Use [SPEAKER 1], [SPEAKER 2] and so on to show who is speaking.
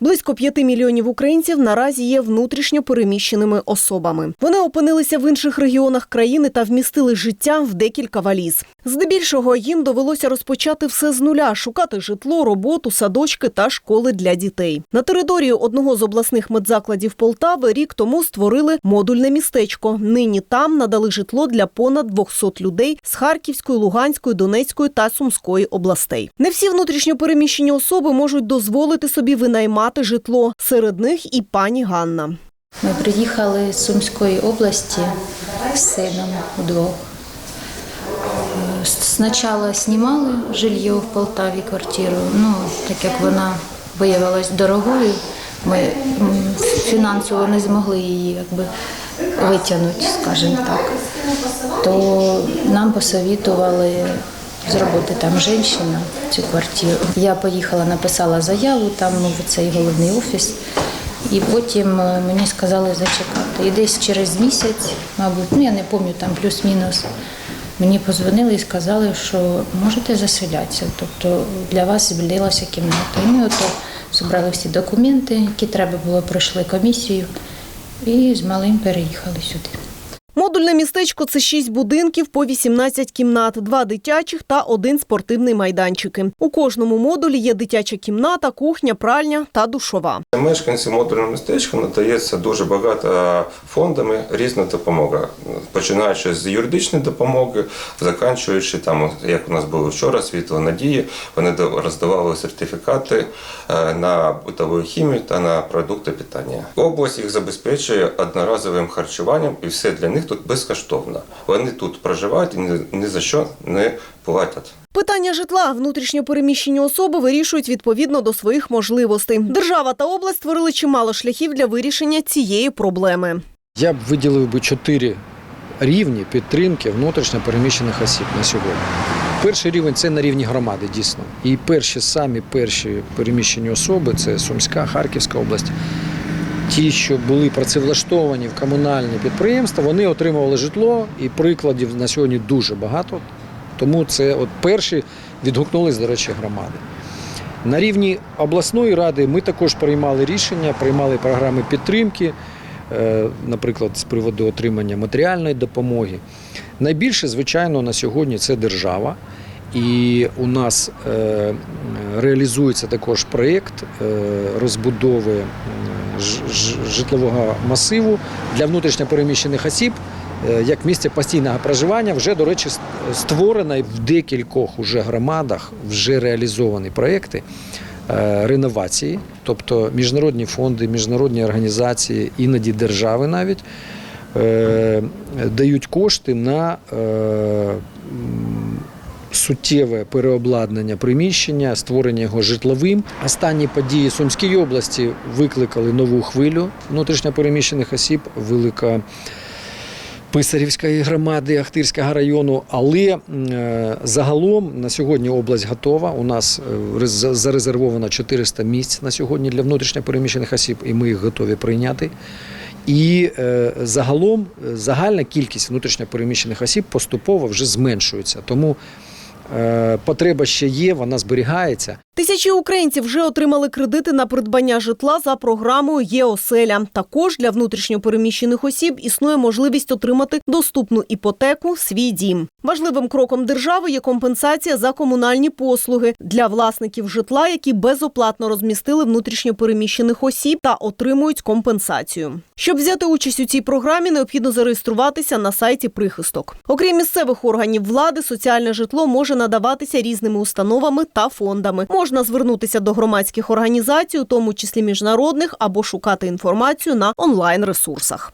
[SPEAKER 1] Близько 5 мільйонів українців наразі є внутрішньо переміщеними особами. Вони опинилися в інших регіонах країни та вмістили життя в декілька валіз. Здебільшого їм довелося розпочати все з нуля, шукати житло, роботу, садочки та школи для дітей. На території одного з обласних медзакладів Полтави рік тому створили модульне містечко. Нині там надали житло для понад 200 людей з Харківської, Луганської, Донецької та Сумської областей. Не всі внутрішньо переміщені особи можуть дозволити собі винаймати житло. Серед них і пані Ганна.
[SPEAKER 2] Ми приїхали з Сумської області з сином удвох. Спочатку знімали жилье в Полтаві квартиру. Ну, так як вона виявилась дорогою, ми фінансово не змогли її якби, витягнути, скажімо так. То нам посовітували зробити там жінка цю квартиру. Я поїхала, написала заяву, там ну, в цей головний офіс. І потім е, мені сказали зачекати. І десь через місяць, мабуть, ну я не пам'ятаю, там плюс-мінус, мені позвонили і сказали, що можете заселятися. Тобто для вас звільнилася кімната. І ми ото зібрали всі документи, які треба було, пройшли комісію, і з малим переїхали сюди.
[SPEAKER 1] Модульне містечко це шість будинків по 18 кімнат, два дитячих та один спортивний майданчики. У кожному модулі є дитяча кімната, кухня, пральня та душова.
[SPEAKER 3] Мешканцям модульного містечка надається дуже багато фондами різна допомога, починаючи з юридичної допомоги, заканчуючи там, як у нас було вчора, світло надії, вони роздавали сертифікати е, на бутову хімію та на продукти питання. Область їх забезпечує одноразовим харчуванням, і все для них тут безкоштовно. Вони тут проживають і ні, за що не платять.
[SPEAKER 1] Питання житла внутрішньо переміщені особи вирішують відповідно до своїх можливостей. Держава та область створили чимало шляхів для вирішення цієї проблеми.
[SPEAKER 4] Я б виділив би чотири рівні підтримки внутрішньо переміщених осіб на сьогодні. Перший рівень це на рівні громади, дійсно. І перші самі перші переміщені особи це Сумська, Харківська область. Ті, що були працевлаштовані в комунальні підприємства, вони отримували житло, і прикладів на сьогодні дуже багато. Тому це от перші відгукнулись, до речі, громади. На рівні обласної ради ми також приймали рішення, приймали програми підтримки, е, наприклад, з приводу отримання матеріальної допомоги. Найбільше, звичайно, на сьогодні це держава. І у нас е, реалізується також проєкт е, розбудови ж- житлового масиву для внутрішньопереміщених осіб е, як місце постійного проживання. Вже, до речі, ст- створено в декількох уже громадах вже реалізовані проєкти е, реновації, тобто міжнародні фонди, міжнародні організації, іноді держави навіть е, дають кошти на е, суттєве переобладнання приміщення, створення його житловим. Останні події Сумській області викликали нову хвилю внутрішньопереміщених осіб, велика. Писарівської громади Ахтирського району, але е, загалом на сьогодні область готова. У нас е, зарезервовано 400 місць на сьогодні для внутрішньопереміщених осіб, і ми їх готові прийняти. І е, загалом загальна кількість внутрішньопереміщених осіб поступово вже зменшується. Тому потреба ще є, вона зберігається.
[SPEAKER 1] Тисячі українців вже отримали кредити на придбання житла за програмою ЄОселя. Також для внутрішньо переміщених осіб існує можливість отримати доступну іпотеку свій дім. Важливим кроком держави є компенсація за комунальні послуги для власників житла, які безоплатно розмістили внутрішньо переміщених осіб та отримують компенсацію. Щоб взяти участь у цій програмі, необхідно зареєструватися на сайті прихисток. Окрім місцевих органів влади, соціальне житло може надаватися різними установами та фондами. Можна звернутися до громадських організацій, у тому числі міжнародних, або шукати інформацію на онлайн ресурсах.